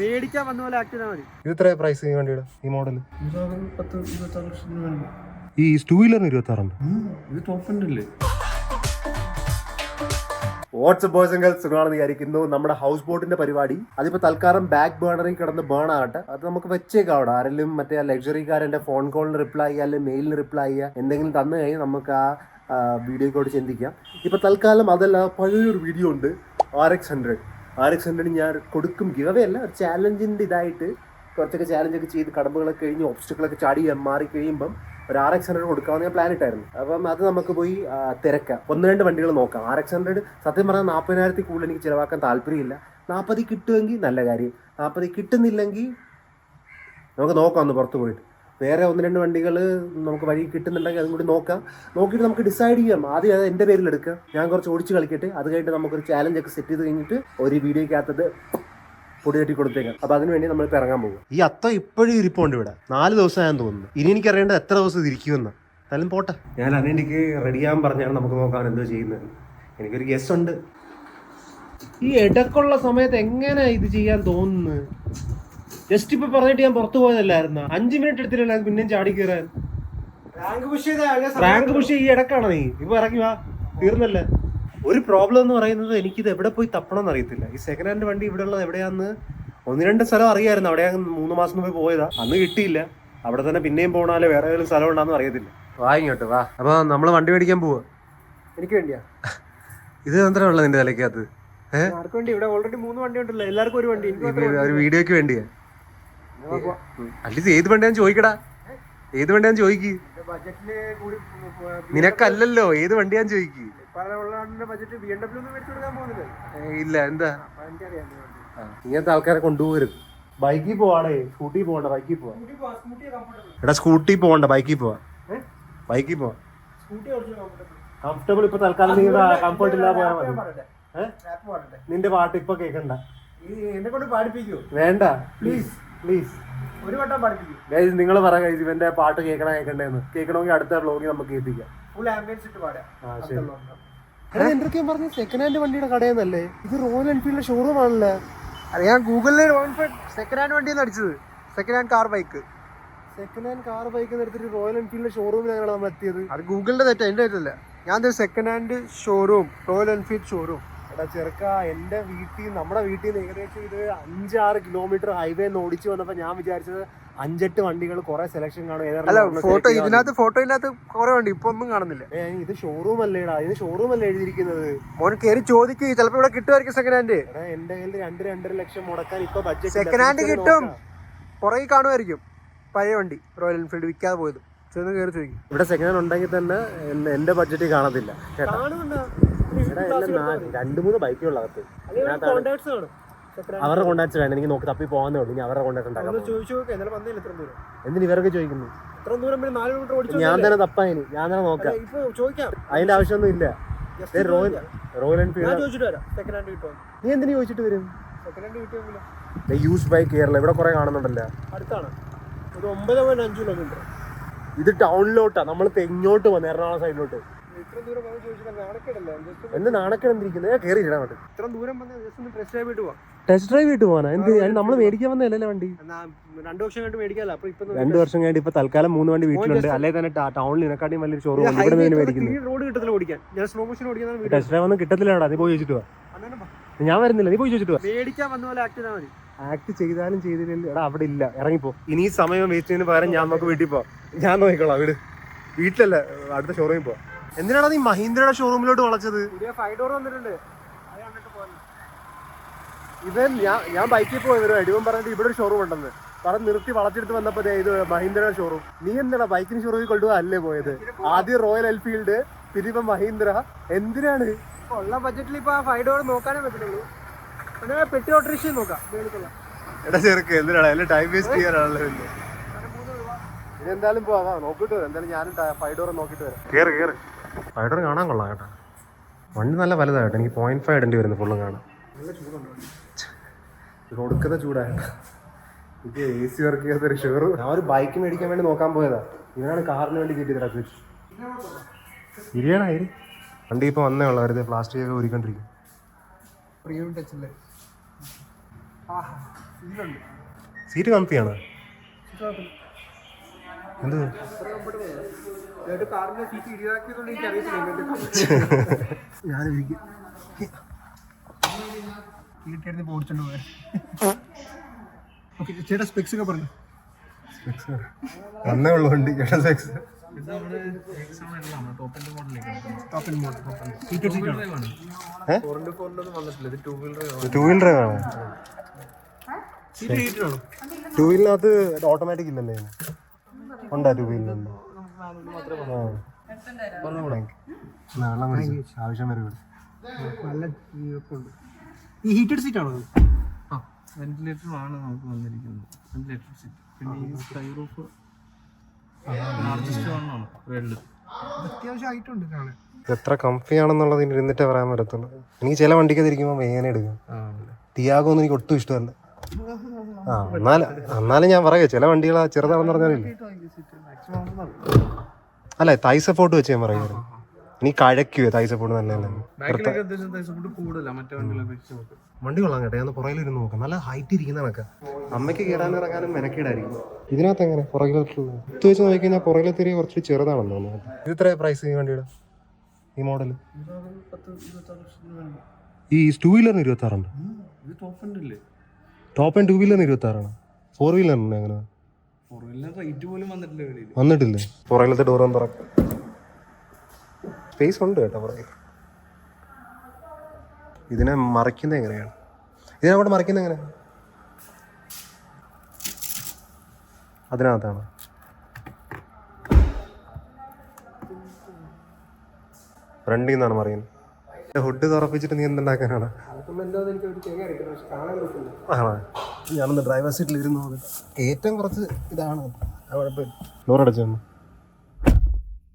മേടിക്കാൻ വന്ന പോലെ ആക്ട് ചെയ്താൽ മതി. ഇത് എത്ര പ്രൈസ് ഈ വണ്ടിയുടെ ഈ മോഡൽ പത്ത് ഇരുപത്താറ് ഈ ടൂ വീലറിന് ഇരുപത്തി ആറുണ്ട് ഇത് ടോപ്പ് അല്ലേ വാട്സ്ആപ്പ് ബോയ്സ് ആൻഡ് ഗേൾസ് സുഖമാണെന്ന് വിചാരിക്കുന്നു. നമ്മുടെ ഹൗസ് ബോട്ടിന്റെ പരിപാടി. അതിപ്പോ തൽക്കാലം ബാക്ക് ബേണറിൽ കിടന്ന് ബേൺ ആകട്ടെ. അത് നമുക്ക് വെച്ചേക്കാം അവിടെ. ആരെങ്കിലും മറ്റേ ലക്ഷറിക്കാരന്റെ ഫോൺ കോളിന് റിപ്ലൈ ചെയ്യുക അല്ലെങ്കിൽ മെയിലിന് റിപ്ലൈ ചെയ്യുക എന്തെങ്കിലും തന്നു കഴിഞ്ഞാൽ നമുക്ക് ആ വീഡിയോക്കോട് ചിന്തിക്കാം. ഇപ്പൊ തൽക്കാലം അതല്ല പഴയൊരു വീഡിയോ ഉണ്ട് R X hundred R X hundred ഞാൻ കൊടുക്കും ഗിവേ അല്ല ഒരു ചാലഞ്ചിന്റെ ഇതായിട്ട് കുറച്ചൊക്കെ ചാലഞ്ചൊക്കെ ചെയ്ത് കടമ്പകളൊക്കെ കഴിഞ്ഞ് ഒബ്സ്റ്റക്കിളൊക്കെ ചാടി മാറി കഴിയുമ്പം ഒരു ആർ എക്സ് ഹൺഡ്രഡ് കൊടുക്കാമെന്ന് ഞാൻ പ്ലാൻ ഇട്ടായിരുന്നു. അപ്പം അത് നമുക്ക് പോയി തിരക്കാം. ഒന്ന് രണ്ട് വണ്ടികൾ നോക്കാം. ആർ എക്സ് ഹൺഡ്രഡ് സത്യം പറഞ്ഞാൽ നാൽപ്പതിനായിരത്തിൽ കൂടുതൽ എനിക്ക് ചിലവാക്കാൻ താല്പര്യമില്ല. നാൽപ്പതിൽ കിട്ടുമെങ്കിൽ നല്ല കാര്യം. നാൽപ്പതിൽ കിട്ടുന്നില്ലെങ്കിൽ നമുക്ക് നോക്കാം ഒന്ന് പുറത്ത് പോയിട്ട്. വേറെ ഒന്ന് രണ്ട് വണ്ടികൾ നമുക്ക് വഴി കിട്ടുന്നുണ്ടെങ്കിൽ അതും കൂടി നോക്കാം. നോക്കിയിട്ട് നമുക്ക് ഡിസൈഡ് ചെയ്യാം. ആദ്യം അത് എന്റെ പേരിൽ എടുക്കാം. ഞാൻ കുറച്ച് ഓടിച്ച് കളിക്കട്ടെ. അത് കഴിഞ്ഞിട്ട് നമുക്കൊരു ചാലഞ്ച് ഒക്കെ സെറ്റ് ചെയ്ത് കഴിഞ്ഞിട്ട് ഒരു വീഡിയോക്കകത്തത് പൊടി തട്ടി കൊടുത്തേക്കാം. അപ്പൊ അതിനുവേണ്ടി നമ്മൾ ഇറങ്ങാൻ പോകും ഈ അത്ത ഇപ്പോഴും ഇരിപ്പുണ്ട് ഇവിടെ. നാല് ദിവസമായെന്ന് തോന്നുന്നു. ഇനി എനിക്ക് അറിയേണ്ടത് എത്ര ദിവസം ഇത് ഇരിക്കുമെന്ന്. എന്നാലും പോട്ടെ. ഞാൻ അതിനെനിക്ക് റെഡിയാകാൻ പറഞ്ഞാണ് നമുക്ക് നോക്കാൻ എന്തോ ചെയ്യുന്നത്. എനിക്കൊരു ഗസ് ഉണ്ട്. ഈ ഇടക്കുള്ള സമയത്ത് എങ്ങനെ ഇത് ചെയ്യാൻ തോന്നുന്നു ജസ്റ്റ് ഇപ്പൊ പറഞ്ഞിട്ട് ഞാൻ പുറത്തു പോയതല്ലായിരുന്നു? അഞ്ചു മിനിറ്റ് എടുത്തില്ല പിന്നെയും ചാടി കയറാൻ. റാങ്ക് പുഷ് ചെയ്താ റാങ്ക് പുഷ് ഈ ഇടക്കാണോ നീ? ഇപ്പൊ ഇറങ്ങി വാ. തീർന്നല്ലേ? ഒരു പ്രോബ്ലം എന്ന് പറയുന്നത് എനിക്കിത് എവിടെ പോയി തപ്പണം എന്ന് അറിയത്തില്ല. ഈ സെക്കൻഡ് ഹാൻഡ് വണ്ടി ഇവിടെ ഉള്ളത് എവിടെയാന്ന് ഒന്ന് രണ്ട് സ്ഥലം അറിയായിരുന്നു. അവിടെ ഞാൻ മൂന്ന് മാസം മുമ്പ് പോയതാ. അന്ന് കിട്ടിയില്ല. അവിടെ തന്നെ പിന്നെയും പോകണാലോ വേറെ ഏതെങ്കിലും സ്ഥലം ഉണ്ടാന്ന് അറിയത്തില്ല. വാ ഇങ്ങോട്ട് വാ. അപ്പൊ നമ്മൾ വണ്ടി മേടിക്കാൻ പോവാ. എനിക്ക് വേണ്ടിയാ? ഇത് എന്താ ഉള്ളത് നിന്റെ തലയ്ക്കകത്ത്. ഏഹ് ആർക്ക് വേണ്ടി? ഇവിടെ ഓൾറെഡി മൂന്ന് വണ്ടി ഉണ്ടല്ലോ. എല്ലാവർക്കും ഒരു വണ്ടി. എനിക്ക് ഒരു വീഡിയോക്ക് വേണ്ടിയാ. അറ്റ്ലീസ്റ്റ് ഏത് വണ്ടിയാന്ന് ചോദിക്കടാ. ഏത് വണ്ടിയാന്ന് ചോദിക്ക്. നിനക്കല്ലല്ലോ ഏത് വണ്ടിയാന്ന് ചോദിക്ക്. ഇല്ല എന്താ? ഇങ്ങനത്തെ ആൾക്കാരെ കൊണ്ടുപോകരുത്. ബൈക്കിൽ പോവാടേ സ്കൂട്ടി പോകണ്ട ബൈക്കിൽ പോവാ. എടാ സ്കൂട്ടി പോകണ്ട ബൈക്കിൽ പോവാ. ബൈക്കിൽ പോവാ. കംഫർട്ടബിൾ ഇപ്പൊ തൽക്കാലം നീ കംഫർട്ട് ഇല്ലാതെ പോയാൽ മതി? നിന്റെ പാട്ട് ഇപ്പൊ കേക്കണ്ട. എന്നെ കൊണ്ട് പാടിപ്പിക്കൂ? വേണ്ട. പ്ലീസ് പ്ലീസ് ഒരു വട്ടം പഠിപ്പിക്കും. ഗൈസ് നിങ്ങൾ പറ ഗൈസ് ഇവന്റെ പാട്ട് കേൾക്കണ കേൾക്കണ്ടെന്ന് കേൾക്കണമെങ്കിൽ അടുത്ത വ്ളോഗിൽ നമുക്ക് കേൾപ്പിക്കാം. ഫുൾ ആംബിയൻസ് ഇട്ട് പാടാം ആ ശരി. എന്തൊക്കെയാ പറഞ്ഞ? സെക്കൻഡ് ഹാൻഡ് വണ്ടിയുടെ കടയെന്നല്ലേ? ഇത് റോയൽ എൻഫീൽഡിന്റെ ഷോറൂം ആണല്ലേ? അല്ല ഞാൻ ഗൂഗിളിൽ സെക്കൻഡ് ഹാൻഡ് വണ്ടിയിൽ അടിച്ചത് second hand car bike second hand car bike എടുത്തിട്ട് റോയൽ എൻഫീൽഡിന്റെ ഷോറൂമിലാണ് നമ്മൾ എത്തിയത് അത് ഗൂഗിളിന്റെ തെറ്റാ എന്റെ തെറ്റല്ല. ഞാൻ second hand showroom Royal Enfield showroom എടാ ചെറുക്ക എന്റെ വീട്ടിൽ നമ്മുടെ വീട്ടിൽ നിന്ന് ഏകദേശം ഇത് അഞ്ചാറ് കിലോമീറ്റർ ഹൈവേ ഓടിച്ചു വന്നപ്പോ ഞാൻ വിചാരിച്ചത് അഞ്ചെട്ട് വണ്ടികൾ കുറെ സെലക്ഷൻ കാണും. ഫോട്ടോ അല്ല ഫോട്ടോ ഇല്ലാത്ത ഇതിനകത്ത് കുറെ വണ്ടി ഇപ്പൊ ഒന്നും കാണുന്നില്ല. ഇത് ഷോറൂം അല്ലേടാ ഇത് ഷോറൂം അല്ലേ എഴുതിയിരിക്കുന്നത്? മോൻ കയറി ചോദിക്കും ചിലപ്പോ ഇവിടെ കിട്ടുമായിരിക്കും സെക്കൻഡ് ഹാൻഡ് എന്റെ കയ്യിൽ രണ്ട് രണ്ടര ലക്ഷം മുടക്കാൻ ഇപ്പൊ ബഡ്ജറ്റ് സെക്കൻഡ് ഹാൻഡ് കിട്ടും. പുറകെ കാണുമായിരിക്കും. പഴയ വണ്ടി റോയൽ എൻഫീൽഡ് വിൽക്കാതെ പോയത്. ചെന്ന് കയറി ചോദിക്കും. ഇവിടെ സെക്കൻഡ് ഹാൻഡ് ഉണ്ടെങ്കിൽ തന്നെ എന്റെ- ബഡ്ജറ്റിൽ കാണത്തില്ല. കേട്ടോ? രണ്ട് മൂന്ന് അകത്ത്. അവരുടെ കോണ്ടാക്ട് വേണം. എനിക്ക് നോക്കി തപ്പി പോകാന്നേ ഉള്ളൂ ഇനി അവരുടെ കോണ്ടാക്ട് ഉണ്ടാക്കാം എന്തിന് ഇവരൊക്കെ ചോദിക്കുന്നു? ഞാൻ തന്നെ തപ്പായിന് ഞാൻ തന്നെ നോക്കാം. അതിന്റെ ആവശ്യമൊന്നും ഇല്ല. റോയൽ എൻഫീൽഡ് നീ എന്തിനു ചോദിച്ചിട്ട് വരും? Use bike Kerala. ഇവിടെ കുറെ കാണുന്നുണ്ടല്ലോ. ഇത് ടൗണിലോട്ടാ നമ്മൾ തെങ്ങോട്ട് വന്ന് എറണാകുളം സൈഡിലോട്ട് എന്ത് നാണക്കിടന്നിരിക്കുന്നത് ഞാൻ കയറി അങ്ങോട്ട്. ഇത്ര ദൂരം വന്ന് ജസ്റ്റ് ഒന്ന് ടെസ്റ്റ് ഡ്രൈവ് പോവാം. ടെസ്റ്റ് ഡ്രൈവ് ഇട്ട് പോകാനാ എന്ത്? നമ്മൾ മേടിക്കാൻ വന്നതല്ലേ വണ്ടി? രണ്ടു വർഷം കഴിഞ്ഞിട്ട് അപ്പൊ ഇപ്പൊ രണ്ടു വർഷം കഴിഞ്ഞിട്ട് ഇപ്പൊ തൽക്കാലം മൂന്ന് വണ്ടി വീട്ടിലുണ്ട്. അല്ലെ തന്നെ ടൗണിൽ നിനക്കാട്ടിയും വലിയൊരു ഷോറൂം ഉണ്ട്. ഇവിടെ നിന്ന് മേടിക്കുന്നത്. റോഡ് കിട്ടത്തില്ല ഓടിക്കാൻ. ഞാൻ സ്ലോ മോഷൻ ഓടിക്കാൻ വീഡിയോ ടെസ്റ്റ് ഡ്രൈവ് ഒന്നും കിട്ടത്തില്ല നീ പോയി ചോദിച്ചിട്ട് ഞാൻ വരുന്നില്ല. നീ പോയി ചോദിച്ചിട്ട് വാ. മേടിക്കാൻ വന്ന പോലെ ആക്ട് ചെയ്താൽ മതി. ആക്ട് ചെയ്താലും ചെയ്തില്ലെങ്കിൽ എടാ അവിടെ ഇല്ല. ഇറങ്ങിപ്പോ. ഇനി സമയം വേസ്റ്റ് ചെയ്യുന്നതിന് പകരം ഞാൻ നമുക്ക് വീട്ടിൽ പോവാം. ഞാൻ നോക്കിക്കോളാം. വീട്. വീട്ടിലല്ല അടുത്ത ഷോറൂമിൽ പോ എന്തിനാണ് നീ മഹീന്ദ്രയുടെ ഷോറൂമിലോട്ട് വളച്ചത്? ഇത് ഫൈവ് ഡോർ വന്നിട്ടുണ്ട് അത് കണ്ടിട്ട് ഇവൻ ഞാൻ ഞാൻ ബൈക്കിൽ പോയി വരും അടിവൻ പറഞ്ഞിട്ട് ഇവിടെ ഒരു ഷോറൂം ഉണ്ടെന്ന്. പറഞ്ഞ് നിർത്തി വളച്ചെടുത്ത് വന്നപ്പോ ഇത് മഹീന്ദ്രയുടെ ഷോറൂം നീ എന്താണ് ബൈക്കിന് ഷോറൂമിൽ കൊണ്ടുപോകാൻ അല്ലേ പോയത്? ആദ്യം റോയൽ എൽഫീൽഡ് പിന്നെ ഇപ്പൊ മഹീന്ദ്ര. എന്തിനാണ്? ഉള്ള ബഡ്ജറ്റിൽ ഇപ്പൊ ആ ഫൈവ് ഡോർ നോക്കാനേ പറ്റുള്ളൂ പെട്ടി ഓട്ടോറിക്ഷ നോക്കാം. എടാ ചെറുക്ക് എന്തിനാണ് എല്ലാം ടൈം വേസ്റ്റ് ചെയ്യാനാണല്ലോ ഇനി എന്തായാലും പോവാ. നോക്കിട്ട് വരാം. എന്തായാലും ഞാനും ഫൈവ് ഡോർ നോക്കിട്ട് വരാം. കേറ് കേറ്. ഫൈവ് ഡോർ കാണാൻ കൊള്ളാം കേട്ടോ. വണ്ടി നല്ല വലുതാണ് കേട്ടോ എനിക്ക് പോയിന്റ് ഫൈവ് ഇടേണ്ടി വരുന്നു ഫുള്ളും കാണാൻ. കൊടുക്കുന്ന ചൂടാണ് ഇത് എ സി വർക്ക് ചെയ്യാത്ത ഒരു ഷെയർ ഞാൻ ഒരു ബൈക്ക് മേടിക്കാൻ വേണ്ടി നോക്കാൻ പോയതാ. ഇവനാണ് കാറിന് വേണ്ടി കിട്ടിയത് സ്വിച്ച് ഇരി വണ്ടി ഇപ്പോൾ വന്നേ ഉള്ളൂ. വെറുതെ പ്ലാസ്റ്റിക് ഒക്കെ ഊരിക്കൊണ്ടിരിക്കും സീറ്റ് കമ്പിയാണോ എന്ത്? ഞാൻ വീട്ടിലിരുന്ന് പോടിച്ചോണ്ട് പോയാ. ഓക്കെ ചേട്ടാ സ്പെക്സ് ഒക്കെ പറഞ്ഞു? അന്നേ ഉള്ളു വണ്ടി ചേട്ടാ സ്പെക്സ് ടൂ ആണ് ടൂ വീലറിനകത്ത് ഓട്ടോമാറ്റിക് ഇല്ലല്ലേ? ഉണ്ടാ ടൂ വീലറിലുണ്ട് വെള്ളം കുടിച്ചു ആവശ്യം വരെ നല്ല ഈ ഹീറ്റഡ് സീറ്റ് ആണോ? വെന്റിലേറ്റർ ആണ് നമുക്ക് വന്നിരിക്കുന്നത്. വെന്റിലേറ്റർ സീറ്റ് പിന്നെ ഈ സ്കൈ റൂഫ് ലാർജസ്റ്റ് ആണ് വേൾഡ് അത്യാവശ്യം ആയിട്ടുണ്ട് കാണാൻ. എത്ര കംഫി ആണെന്നുള്ളത് ഇരുന്നിട്ടേ പറയാൻ പറ്റത്തുള്ളൂ. എനിക്ക് ചില വണ്ടിക്ക് ഇരിക്കുമ്പോൾ വേദന എടുക്കും. ടിയാഗോ ഒന്നും എനിക്ക് ഒട്ടും ഇഷ്ടമല്ല. ആ എന്നാലും എന്നാലും ഞാൻ പറയാം ചില വണ്ടികൾ ചെറുതാണെന്ന് പറഞ്ഞാലും അല്ല തൈസ ഫോട്ട് വെച്ച് ഞാൻ പറയുന്നത് ഇനി കഴക്കുവ തൈസ ഫോട്ട് നല്ലതല്ലേ നോക്ക് വണ്ടി കൊള്ളാം കേട്ടോ ഞാൻ പുറകിലിരുന്ന് നോക്കാം. നല്ല ഹൈറ്റ് ഇരിക്കുന്ന കണക്ക്. അമ്മയ്ക്ക് കയറാനും ഇറങ്ങാനും മെനക്കേടായിരിക്കും. ഇതിനകത്ത് എങ്ങനെ? പുറകിലോട്ടുള്ളത് ഇത് വെച്ച് നോക്കിക്കഴിഞ്ഞാൽ പുറകിലെ തിരി കുറച്ച് ചെറുതാണെന്ന് തോന്നുന്നു ഇത് ഇത്ര പ്രൈസ് ഈ വണ്ടിയുടെ? ഈ മോഡൽ ഈ ടൂ വീലറിന് ഇരുപത്തി ആറുണ്ട് ടോപ്പ് ആൻഡ് ടു വീലറിന് ഇരുപത്തി ആറാണ് ഫോർ വീലറിന് എങ്ങനെ ഫോർ വീലർ റേറ്റ് പോലും വന്നിട്ടില്ല വെളിയിൽ. വന്നിട്ടില്ലേ? ഡോർ ഒന്ന് തുറക്കാം. സ്പേസ് ഉണ്ട് കേട്ടോ പുറകിൽ. ഇതിനെ മറിക്കുന്നത് എങ്ങനെയാണ്? ഇതിനെ അവിടെ മറിക്കുന്നത് എങ്ങനെയാണ് അതിനകത്താണ്. ഫ്രണ്ടിൽ നിന്നാണ് മറിയുന്നത്. ഹുഡ് തുറപ്പിച്ചിട്ട് നീ എന്തുണ്ടാക്കാനാണ്? ആണോ? ഞാനൊന്ന് ഡ്രൈവർ സീറ്റിൽ ഇരുന്ന് ഏറ്റവും കുറച്ച് ഇതാണ്. ഡോറടച്ചു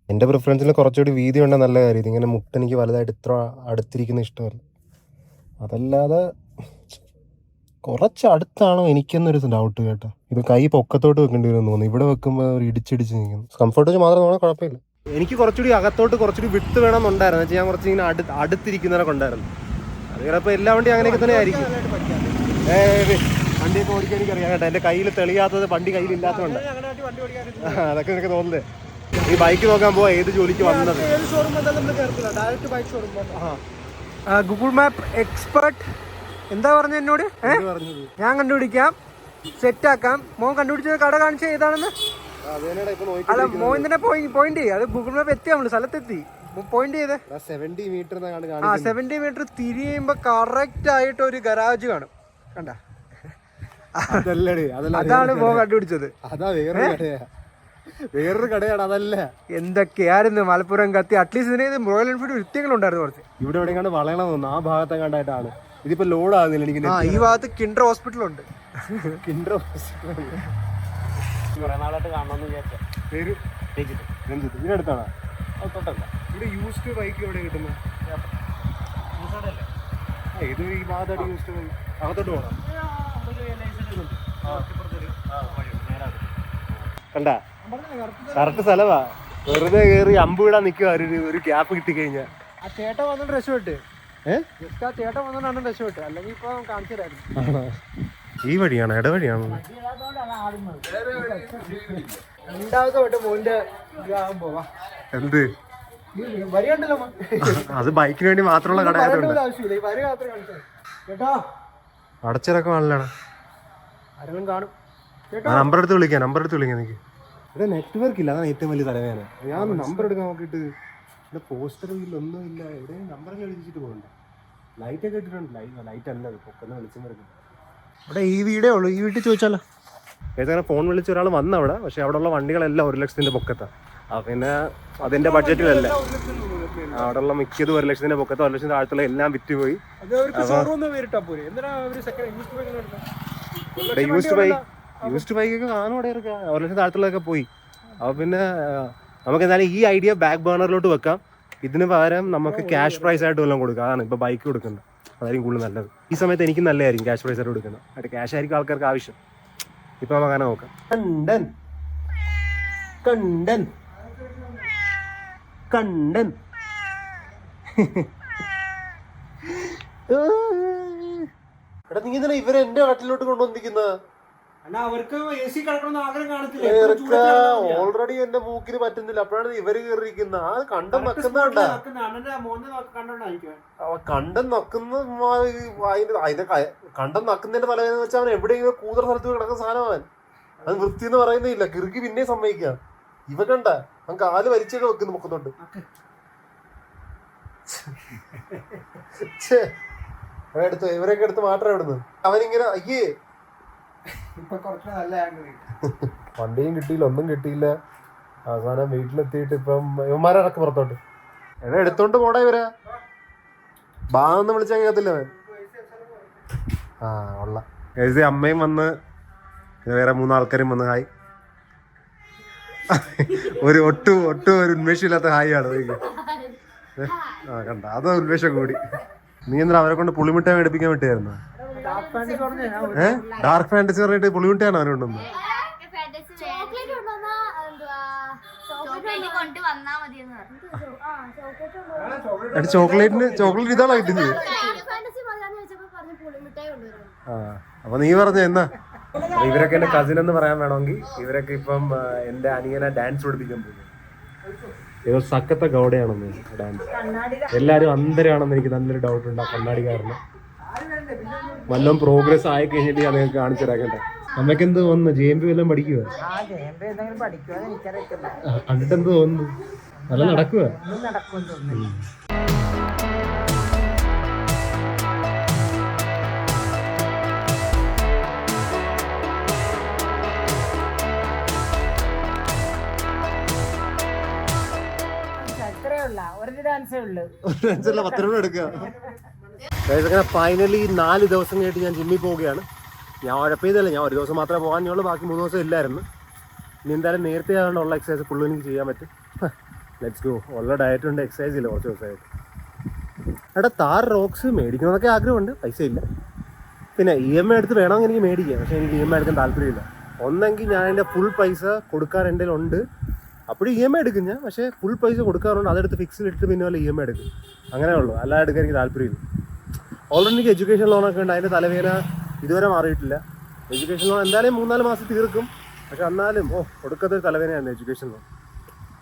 എന്റെ പ്രിഫറൻസിൽ കുറച്ചുകൂടി വീതി ഉണ്ടെങ്കിൽ നല്ല കാര്യം. ഇതിങ്ങനെ മുട്ട എനിക്ക് വലുതായിട്ട് ഇത്ര അടുത്തിരിക്കുന്ന ഇഷ്ടമല്ല. അതല്ലാതെ കുറച്ച് അടുത്താണോ എനിക്കെന്നൊരു ഡൗട്ട് കേട്ടോ. ഇത് കൈ പൊക്കത്തോട്ട് വെക്കേണ്ടി വരും തോന്നുന്നു. ഇവിടെ വെക്കുമ്പോൾ ഒരു ഇടിച്ചിടിച്ച് നിൽക്കുന്നു. കംഫർട്ട് വെച്ച് മാത്രം തോന്നുന്നത് കുഴപ്പമില്ല. എനിക്ക് കുറച്ചുകൂടി അകത്തോട്ട് കുറച്ചുകൂടി വിട്ട് വേണമെന്നുണ്ടായിരുന്നു ഞാൻ കുറച്ച് ഇങ്ങനെ അടുത്ത് അടുത്തിരിക്കുന്നവരൊക്കെ കൊണ്ടായിരുന്നു. അത് ചിലപ്പോൾ എല്ലാ വണ്ടി അങ്ങനെയൊക്കെ തന്നെ ആയിരിക്കും. വണ്ടിയൊക്കെ ഓടിക്കാൻ എനിക്ക് അറിയാം കേട്ടോ. എന്റെ കയ്യിൽ തെളിയാത്തത് വണ്ടി കയ്യിലില്ലാത്തതുകൊണ്ട്. അതൊക്കെ എനിക്ക് തോന്നുന്നത് ഈ ബൈക്ക് നോക്കാൻ പോവാ ഏത് ജോലിക്ക് വന്നത്? ഗൂഗിൾ മാപ്പ് എക്സ്പേർട്ട് എന്താ പറഞ്ഞ എന്നോട്? ഞാൻ കണ്ടുപിടിക്കാം. സെറ്റ് ആക്കാം. മോൻ കണ്ടുപിടിച്ചത് കട കാണിച്ച ഏതാണെന്ന്? അല്ല പോയി പോയിന്റ് അത് ഗൂഗിൾ മാപ്പ് എത്തി നമ്മൾ സ്ഥലത്തെത്തി. പോയിന്റ് ചെയ്തേ. മീറ്റർ ആ സെവന്റി മീറ്റർ തിരിയുമ്പോ കറക്റ്റ് ആയിട്ട് ഒരു ഗരാജ് കാണും. കണ്ട? അതാണ് പോ കണ്ടുപിടിച്ചത്. അതാ വേറെ വേറൊരു കടയാണ് അതല്ല. എന്തൊക്കെയായിരുന്നു മലപ്പുറം കത്തി? അറ്റ്ലീസ്റ്റ് ഇതിന് റോയൽ എൻഫീൽഡ് വൃത്തികളുണ്ടായിരുന്നു കുറച്ച്. ഇവിടെ എവിടെയാണ് വളയണം തോന്നുന്നു. ആ ഭാഗത്തെ കണ്ടായിട്ടാണ് ഇതിപ്പോ ലോഡ് ആകുന്നില്ല എനിക്ക് ഈ ഭാഗത്ത് കിൻഡർ ഹോസ്പിറ്റലുണ്ട് കിൻഡർ പേര്? രഞ്ജിത്ത്. ഇവിടെ യൂസ്ഡ് ബൈക്ക് എവിടെ കിട്ടുന്നത് ആ, ഇത് ഈ ഭാഗത്തായിട്ട് യൂസ്ഡ് ബൈക്ക് അകത്തോട്ട് പോകണം കണ്ടാ? കറക്റ്റ് സ്ഥലവാ. വെറുതെ കയറി അമ്പ് വിടാൻ നിൽക്കുക ഒരു ഒരു ഗ്യാപ്പ് കിട്ടി കഴിഞ്ഞാൽ ആ ചേട്ടൻ വന്നിട്ട് രക്ഷപ്പെട്ട്. ഏഹ് ജസ്റ്റ് ആ ചേട്ടൻ വന്നോണ്ടാണ് രക്ഷപ്പെട്ട്. അല്ലെങ്കിൽ ഇപ്പൊ കാണിച്ചു തരായിരുന്നു. ഈ വഴിയാണ്? ഇടവഴിയാണ്? എന്ത്. അത് ബൈക്കിന് വേണ്ടി മാത്രമുള്ള കട അടച്ചിറക്കം ആണല്ലോ നമ്പർ എടുത്ത് വിളിക്കാം നമ്പർ എടുത്ത് വിളിക്കാം എനിക്ക് ഇവിടെ നെറ്റ്വർക്ക് ഇല്ല. അതാണ് ഏറ്റവും വലിയ തലവേദന. ഞാൻ നമ്പർ എടുക്കാൻ നോക്കിയിട്ട് ഇവിടെ പോസ്റ്റർ ഒന്നും ഇല്ല എവിടെയും നമ്പർ എഴുതിച്ചിട്ട് പോകണ്ട? ലൈറ്റ് ഒക്കെ ഇട്ടിട്ടുണ്ട്. ലൈറ്റ് ലൈറ്റ് അല്ല പൊക്കെ പൊക്കുന്ന വെളിച്ചം വരുന്നത് ഇവിടെ ഈ വീടേ ഉള്ളൂ. ഈ വീട്ടിൽ ചോദിച്ചാലോ? അങ്ങനെ ഫോൺ വിളിച്ച് ഒരാൾ വന്ന അവിടെ. പക്ഷെ അവിടെ ഉള്ള വണ്ടികളെല്ലാം ഒരു ലക്ഷത്തിന്റെ പൊക്കത്താണ് ആ പിന്നെ അതിന്റെ ബഡ്ജറ്റിലല്ല അവിടെ ഉള്ള മിക്കതും ഒരു ലക്ഷത്തിന്റെ പൊക്കത്തോ. ഒരു ലക്ഷത്തിന്റെ താഴത്തുള്ള എല്ലാം വിറ്റുപോയി. യൂസ്ഡ് ബൈക്ക് യൂസ്ഡ് ബൈക്കൊക്കെ കാണും അവിടെ ഇറക്കുക ഒരു ലക്ഷം താഴത്തുള്ളതൊക്കെ പോയി. അപ്പൊ പിന്നെ നമുക്ക് എന്തായാലും ഈ ഐഡിയ ബാക്ക് ബേണറിലോട്ട് വെക്കാം. ഇതിന് പകരം നമുക്ക് ക്യാഷ് പ്രൈസ് ആയിട്ട് വല്ലതും കൊടുക്കാം. അതാണ് ഇപ്പൊ ബൈക്ക് കൊടുക്കുന്നത്. അതായിരിക്കും കൂടുതൽ നല്ലത്. ഈ സമയത്ത് എനിക്ക് നല്ലതായിരിക്കും ക്യാഷ് പ്രൈസ് കൊടുക്കുന്നത് അത് ക്യാഷ് ആയിരിക്കും ആൾക്കാർക്ക് ആവശ്യം. ഇപ്പൊ നമുക്ക് അങ്ങനെ നോക്കാം. കണ്ടൻ. കണ്ടൻ. കണ്ടൻ. എടാ നീ ഇവരെ എന്റെ കട്ടിലോട്ട് കൊണ്ടുവന്നിരിക്കുന്നത്? ഓൾറെഡി എന്റെ മൂക്കിന് പറ്റുന്നില്ല. അപ്പോഴാണ് ഇവർ കയറിയിരിക്കുന്നത് ആ കണ്ടം നക്കുന്നുണ്ട് കണ്ടും. നക്കുന്ന അതിന്റെ കണ്ടും നക്കുന്നതിന്റെ തലേന്ന് വെച്ചാൽ അവൻ എവിടെയെങ്കിലും കൂതറ സ്ഥലത്ത് കിടക്കുന്ന സാധനമാണ് അത് വൃത്തി എന്ന് പറയുന്നില്ല. കിറുക്കി പിന്നെ സമ്മതിക്കുക ഇവ കണ്ട അവൻ കാൽ വലിച്ചൊക്കെ വെക്കുന്നു മുക്കുന്നുണ്ട് എടുത്തു ഇവരൊക്കെ എടുത്ത് മാറ്റം എവിടുന്ന് അവനിങ്ങനെ അയ്യേ ഇപ്പൊ കുറച്ച് നല്ല ആംഗിൾ വണ്ടിയും കിട്ടിയില്ല ഒന്നും കിട്ടിയില്ല. അവസാനം വീട്ടിലെത്തിയിട്ട് ഇപ്പം ഇവന്മാരടക്കം പുറത്തോട്ട്. എടാ എടുത്തോണ്ട് പോടാ ഇവരെ. ബാന്ന് വിളിച്ചാൽ കേൾക്കത്തില്ല ആ ഉള്ള എഴുതി അമ്മയും വന്ന് വേറെ മൂന്നാൾക്കാരും വന്ന് ഹായ്. ഒരു ഒട്ടും ഒട്ടും ഒരു ഉന്മേഷമില്ലാത്ത ഹായ് ആണ് ആ കണ്ട? അത് ഉന്മേഷം കൂടി. നീ എന്താ അവരെ കൊണ്ട് പുളിമിട്ടാൻ എടുപ്പിക്കാൻ വിട്ടായിരുന്നു ഡാർക്ക് ഫാന്റസി പറഞ്ഞിട്ട് പുളിമുട്ടിയാണ് അവനെ കൊണ്ടുവന്നത് ചോക്ലേറ്റ് കൊണ്ടുവന്നാ എന്തുവാ? ചോക്ലേറ്റ് കൊണ്ട് വന്നാ മതി എന്ന് പറഞ്ഞു എടി ചോക്ലേറ്റിന് ചോക്ലേറ്റ് ഇതാണോ കിട്ടുന്നത് ആ അപ്പൊ നീ പറഞ്ഞ എന്നാ? ഇവരൊക്കെ എന്റെ കസിൻ എന്ന് പറയാൻ വേണമെങ്കിൽ ഇവരൊക്കെ ഇപ്പം എന്റെ അനിയനെ ഡാൻസ് പഠിപ്പിക്കാൻ പോകും ഇവർ സക്കത്തെ ഗൗഡയാണെന്ന് ഡാൻസ് എല്ലാരും അന്തരാണെന്ന് എനിക്ക് നല്ലൊരു ഡൗട്ട് ഉണ്ട് ആ കണ്ണാടിക്കാരന്. വല്ലതും പ്രോഗ്രസ് ആയി കഴിഞ്ഞിട്ട് ഞാൻ നിങ്ങൾക്ക് കാണിച്ചു തരാക്കട്ടെ അമ്മയ്ക്ക് എന്ത് തോന്നുന്നു? ജെ എം പി വല്ലതും പഠിക്കുക കണ്ടിട്ട് എന്ത് തോന്നുന്നു? നല്ല നടക്കുക ഒരു ഡാൻസേ ഉള്ളൂ. ഒരു ഡാൻസേ അല്ല പത്ത് രൂപ എടുക്കുക. അങ്ങനെ ഫൈനലി നാല് ദിവസം കഴിഞ്ഞിട്ട് ഞാൻ ജിമ്മിൽ പോവുകയാണ്. ഞാൻ ഉഴപ്പിയതല്ല ഞാൻ ഒരു ദിവസം മാത്രമേ പോകാൻ പോകാനുള്ളൂ ബാക്കി മൂന്ന് ദിവസം ഇല്ലായിരുന്നു. ഇനി എന്തായാലും നേരത്തെ ആണ് ഉള്ള എക്സസൈസ് ഫുള്ള് എനിക്ക് ചെയ്യാൻ പറ്റും. ലെറ്റ്സ് ഗോ ഉള്ള ഡയറ്റ് ഉണ്ട് എക്സസൈസ് ഇല്ല കുറച്ച് ദിവസമായിട്ട്. എടാ താർ റോക്സ് മേടിക്കണമെന്നൊക്കെ ആഗ്രഹമുണ്ട് പൈസ ഇല്ല. പിന്നെ ഇ എം ഐ എടുത്ത് വേണമെങ്കിൽ എനിക്ക് മേടിക്കാം പക്ഷേ എനിക്ക് ഇ എം ഐ എടുക്കാൻ താല്പര്യമില്ല. ഒന്നെങ്കിൽ ഞാൻ എന്റെ ഫുൾ പൈസ കൊടുക്കാൻ എന്റെ ഉണ്ട്. അപ്പോഴും ഇ എം ഐ എടുക്കും ഞാൻ പക്ഷേ ഫുൾ പൈസ കൊടുക്കാറുണ്ട് അതെടുത്ത് ഫിക്സിൽ ഇട്ടിട്ട് പിന്നെ വല്ല ഇ എം ഐ എടുക്കും. അങ്ങനെ ഉള്ളൂ അല്ലാതെ എടുക്കാൻ എനിക്ക് താല്പര്യമില്ല. ഓൾറെഡി എനിക്ക് എഡ്യൂക്കേഷൻ ലോണൊക്കെ ഉണ്ട്. അതിന്റെ തലവേദന ഇതുവരെ മാറിയിട്ടില്ല. എഡ്യൂക്കേഷൻ ലോൺ എന്തായാലും മൂന്നാൽ മാസം തീർക്കും. പക്ഷെ എന്നാലും ഓ കൊടുക്കത്തൊരു തലവേദനയാണ് എഡ്യൂക്കേഷൻ ലോൺ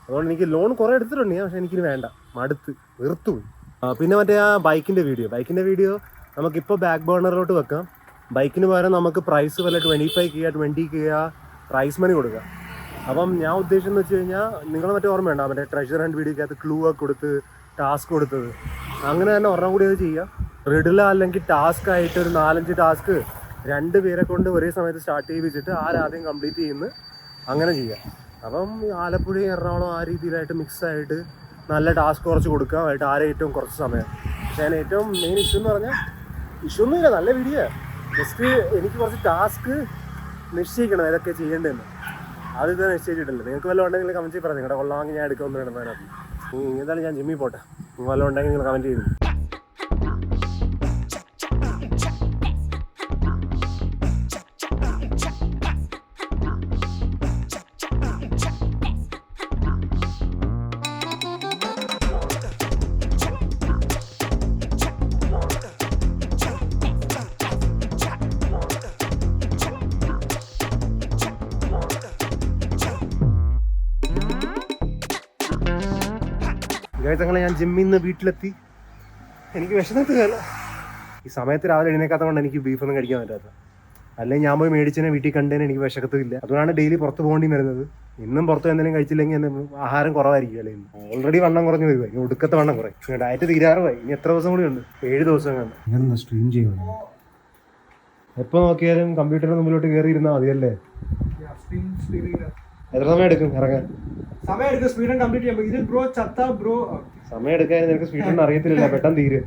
അതുകൊണ്ട് എനിക്ക് ലോൺ കുറേ എടുത്തിട്ടുണ്ട്. പക്ഷെ എനിക്കിനി വേണ്ട. മടുത്ത് വെറുത്തു പിന്നെ മറ്റേ ആ ബൈക്കിന്റെ വീഡിയോ ബൈക്കിന്റെ വീഡിയോ നമുക്കിപ്പോൾ ബാക്ക് ബേണറിലോട്ട് വെക്കാം. ബൈക്കിന് പകരം നമുക്ക് പ്രൈസ് വല്ല ട്വന്റി ഫൈവ് കെ ട്വന്റി ചെയ്യുക പ്രൈസ് മണി കൊടുക്കുക അപ്പം ഞാൻ ഉദ്ദേശിച്ചെന്ന് വെച്ച് കഴിഞ്ഞാൽ നിങ്ങൾ മറ്റേ ഓർമ്മയുണ്ടോ മറ്റേ ട്രഷർ ആൻഡ് വീഡിയോക്കകത്ത് ക്ലൂ ഒക്കെ കൊടുത്ത് ടാസ്ക് കൊടുത്തത്. അങ്ങനെ തന്നെ ഒരെണ്ണം കൂടി അത് ചെയ്യാം. റിഡില അല്ലെങ്കിൽ ടാസ്ക് ആയിട്ട് ഒരു നാലഞ്ച് ടാസ്ക് രണ്ട് പേരെ കൊണ്ട് ഒരേ സമയത്ത് സ്റ്റാർട്ട് ചെയ്യിപ്പിച്ചിട്ട് ആരാദ്യം കംപ്ലീറ്റ് ചെയ്യുന്ന. അങ്ങനെ ചെയ്യാം. അപ്പം ആലപ്പുഴ എറണാകുളം ആ രീതിയിലായിട്ട് മിക്സ് ആയിട്ട് നല്ല ടാസ്ക് കുറച്ച് കൊടുക്കുക ആയിട്ട് ആരെ ഏറ്റവും കുറച്ച് സമയം? ഞാൻ ഏറ്റവും മെയിൻ ഇഷ്യൂ എന്ന് പറഞ്ഞാൽ ഇഷ്യൂ ഒന്നുമില്ല നല്ല വീഡിയോ ജസ്റ്റ് എനിക്ക് കുറച്ച് ടാസ്ക് നിശ്ചയിക്കണം ഏതൊക്കെ ചെയ്യേണ്ടതെന്ന്. അത് ഇത് നിശ്ചയിച്ചിട്ടില്ല. നിങ്ങൾക്ക് വല്ലതും ഉണ്ടെങ്കിൽ കമന്റ് ചെയ്ത് പറഞ്ഞു നിങ്ങളുടെ കൊള്ളാമെങ്കിൽ ഞാൻ എടുക്കുമെന്ന് വേണം അതിനകത്ത് എന്തായാലും ഞാൻ ജിമ്മിൽ പോട്ടെ. വല്ലതും ഉണ്ടെങ്കിൽ നിങ്ങൾ കമന്റ് ചെയ്തു ജിമ്മിൽ നിന്ന് വീട്ടിലെത്തി. എനിക്ക് വിശന്നിട്ടില്ല ഈ സമയത്ത് രാവിലെ എഴുന്നേക്കാത്ത കൊണ്ട് എനിക്ക് ബീഫ് ഒന്നും കഴിക്കാൻ പറ്റാത്ത. അല്ലെങ്കിൽ ഞാൻ പോയി മേടിച്ചതിനെ വീട്ടിൽ കണ്ടതിന് എനിക്ക് വിശക്കത്തുമില്ല. അതുകൊണ്ടാണ് ഡെയിലി പുറത്ത് പോകേണ്ടി വരുന്നത്. ഇന്നും പുറത്ത് എന്തെങ്കിലും കഴിച്ചില്ലെങ്കിൽ എന്നെ ആഹാരം കുറവായിരിക്കും അല്ലേ? ഓൾറെഡി വണ്ണം കുറഞ്ഞു വരുവാ ഇനി ഒടുക്കത്തെ വണ്ണം കുറയും. ഡയറ്റ് തീരാറുമായി ഇനി എത്ര ദിവസം കൂടി ഉണ്ട്? ഏഴ് ദിവസം കണ്ട്. ഞാൻ സ്ട്രീം ചെയ്യണം എപ്പോൾ നോക്കിയാലും കമ്പ്യൂട്ടറിന് മുമ്പിലോട്ട് കയറി ഇരുന്നാൽ മതിയല്ലേ? എത്ര സമയം എടുക്കും? ഇറങ്ങാൻ? സമയം എടുക്കും. സ്പീഡ് കംപ്ലീറ്റ് ചെയ്യുമ്പോൾ ഇത് ബ്രോ ചത്ത ബ്രോ സമയം എടുക്കാൻ നിനക്ക് സ്പീഡ് ഒന്നും അറിയത്തില്ല പെട്ടെന്ന് തീരും.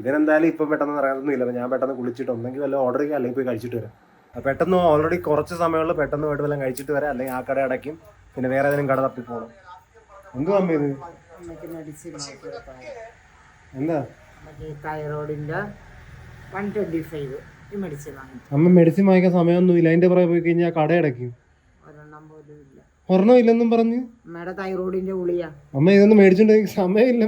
ഇവനെന്തായാലും ഇപ്പൊ പെട്ടെന്ന് ഇറങ്ങുന്നില്ല ഇല്ല. ഞാൻ പെട്ടെന്ന് കുളിച്ചിട്ട് ഒന്നെങ്കിൽ വല്ല ഓർഡർ ചെയ്യുക അല്ലെങ്കിൽ പോയി കഴിച്ചിട്ട് വരാം. അപ്പം പെട്ടെന്ന് ഓൾറെഡി കുറച്ച് സമയമുള്ള. പെട്ടെന്ന് പോയിട്ട് വല്ലതും കഴിച്ചിട്ട് വരാം. അല്ലെങ്കിൽ ആ കട അടയ്ക്കും. പിന്നെ വേറെ ഏതെങ്കിലും കട തപ്പി പോകണം എന്ത് അമ്മ ഇത്? എന്താ? വൺ ഫൈവ് മെഡിസിൻ അമ്മ മെഡിസിൻ വാങ്ങിക്കാൻ സമയമൊന്നും ഇല്ല. അതിന്റെ പുറകെ പോയി കഴിഞ്ഞാൽ കട അടയ്ക്കും. ഒരെണ്ണം ഇല്ലെന്നും പറഞ്ഞ്. അമ്മയുടെ തൈറോയിഡിന്റെ ഗുളിയാ. അമ്മ ഇതൊന്നും മേടിച്ചിട്ടുണ്ടെങ്കിൽ സമയമില്ല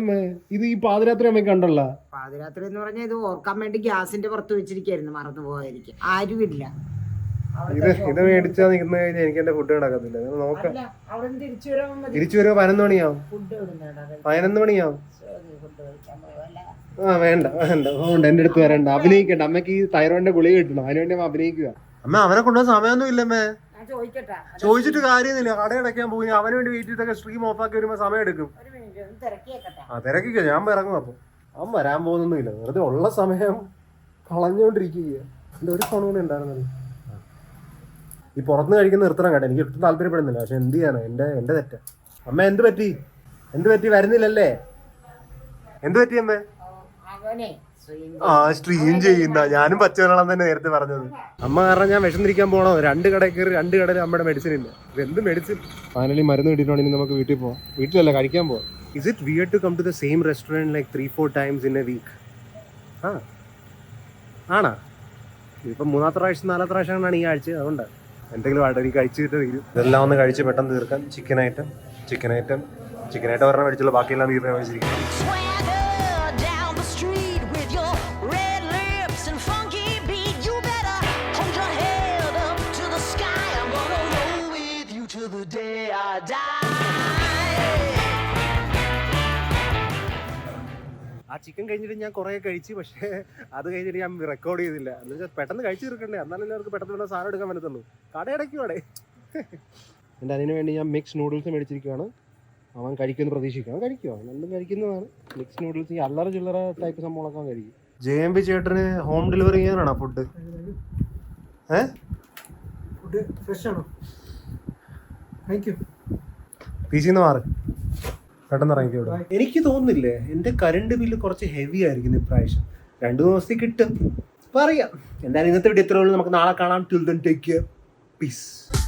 ഇത് ഈ പാതിരാത്രി അമ്മ കണ്ടല്ല പാതിരാത്രി എന്ന് പറഞ്ഞാൽ ഇത് ഓർക്കാൻ വേണ്ടി ഗ്യാസിന്റെ പുറത്ത് വെച്ചിരിക്കായിരുന്നു മറന്നു പോകാതിരിക്കും ആരുമില്ല ഇത് ഇത് മേടിച്ചാ നിൽക്കുന്ന കഴിഞ്ഞാൽ എനിക്ക് എന്റെ ഫുഡ് കിടക്കത്തില്ല ഇത് നോക്കാം. അവിടെ തിരിച്ചു വരാൻ മതി. തിരിച്ചു വരുമ്പോ പതിനൊന്ന് മണിയാവും. ഫുഡ് പതിനൊന്ന് മണിയാവും. ആ വേണ്ട വേണ്ട. അതുകൊണ്ട് എന്റെ അടുത്ത് വരണ്ട. അഭിനയിക്കണ്ട. അമ്മയ്ക്ക് ഈ തൈറോയിഡിന്റെ ഗുളിക കിട്ടണം. അതിനുവേണ്ടി അമ്മ അഭിനയിക്കുക. അമ്മ അവനെ കൊണ്ടുപോകാൻ സമയമൊന്നും ഇല്ലമ്മേ. ചോദിക്കട്ടെ. ചോദിച്ചിട്ട് കാര്യമൊന്നുമില്ല. കടയടയ്ക്കാൻ പോകും. അവന് വേണ്ടി വെയിറ്റ് ചെയ്തൊക്കെ സ്ട്രീം ഓഫ് ആക്കി വരുമ്പോ സമയം എടുക്കും. ഒരു മിനിറ്റ് ഒന്ന് തിരക്കിയേക്കട്ടെ. ആ തിരക്കിക്കോ ഞാൻ ഇറങ്ങും അപ്പൊ അവൻ വരാൻ പോകുന്നൊന്നുമില്ല. വെറുതെ ഉള്ള സമയം കളഞ്ഞുകൊണ്ടിരിക്കുക എന്റെ ഒരു ഫോൺ കൂടെ ഉണ്ടായിരുന്നല്ലോ ഈ പുറത്തുനിന്ന് കഴിക്കുന്ന നിർത്തണം കേട്ടോ. എനിക്ക് ഒട്ടും താല്പര്യപ്പെടുന്നില്ല. പക്ഷെ എന്ത് ചെയ്യാനാ? എന്റെ എന്റെ തെറ്റ. അമ്മ എന്ത് പറ്റി? എന്ത് പറ്റി? വരുന്നില്ലല്ലേ? എന്ത് പറ്റി അമ്മേ? അവനെ ആ സ്ട്രീം ചെയ്യുന്ന. ഞാനും പച്ചവെള്ളം തന്നെ നേരത്തെ പറഞ്ഞത്. അമ്മ കാരണം ഞാൻ വിഷന്നിരിക്കാൻ പോണോ? രണ്ട് കടയിൽ കയറി രണ്ട് കടയിൽ അമ്മയുടെ മെഡിസിൻ ഇല്ല? എന്ത് മെഡിസിൻ ഫൈനലി മരുന്ന് കിട്ടിയിട്ടുണ്ടെങ്കിൽ നമുക്ക് വീട്ടിൽ പോവാം. വീട്ടിലല്ല കഴിക്കാൻ പോവാം. Is it where to come to the same restaurant like three four times in a week ആ. ആണാ. ഇപ്പം മൂന്നാമത്തെ പ്രാവശ്യം നാലാമത്തെ പ്രാവശ്യമാണ് ഈ ആഴ്ച. അതുകൊണ്ട്. എന്തെങ്കിലും ആയിട്ട് എനിക്ക് കഴിച്ചിട്ട് തീരും. ഇതെല്ലാം ഒന്ന് കഴിച്ച് പെട്ടെന്ന് തീർക്കാം. Chicken item chicken item chicken item ഒരെണ്ണം മേടിച്ചുള്ളൂ. ബാക്കിയെല്ലാം തീർക്കാൻ മേടിച്ചിരിക്കും ആ ചിക്കൻ കഴിഞ്ഞിട്ട് ഞാൻ കുറേ കഴിച്ചു പക്ഷേ അത് കഴിഞ്ഞിട്ട് ഞാൻ റെക്കോർഡ് ചെയ്തില്ല. എന്ന് വെച്ചാൽ പെട്ടെന്ന് കഴിച്ചു തീർക്കണ്ടേ? എന്നാലും അവർക്ക് പെട്ടെന്ന് വേണ്ട സാധനം എടുക്കാൻ പറ്റത്തുള്ളൂ. കടയടയ്ക്കും അവിടെ. എന്റെ അതിന് വേണ്ടി ഞാൻ മിക്സ് നൂഡിൽസ് മേടിച്ചിരിക്കുകയാണ് അവൻ കഴിക്കുമെന്ന് പ്രതീക്ഷിക്കും. അവൻ കഴിക്കുമോ രണ്ടും കഴിക്കുന്നതാണ്. മിക്സ് നൂഡിൽസ് ഈ അല്ലറ ചില്ലറ ടൈപ്പ് സംഭവങ്ങളൊക്കെ അവൻ കഴിക്കും. ജെ എം ബി ചേട്ടന് ഹോം ഡെലിവറി ചെയ്യാനാണോ ഫുഡ് ഏ? ഫുഡ് ഫ്രഷ് ആണോ? താങ്ക് യു പി സിന്ന് മാറി. പെട്ടെന്ന് ഇറങ്ങി ഇവിടെ എനിക്ക് തോന്നുന്നില്ലേ എന്റെ കറണ്ട് ബില്ല് കുറച്ച് ഹെവി ആയിരിക്കും ഇപ്രാവശ്യം. രണ്ടു ദിവസത്തേക്ക് കിട്ടും. പറയാം. എന്തായാലും ഇന്നത്തെ വീഡിയോ എത്ര നമുക്ക് നാളെ കാണാം. Till then take care peace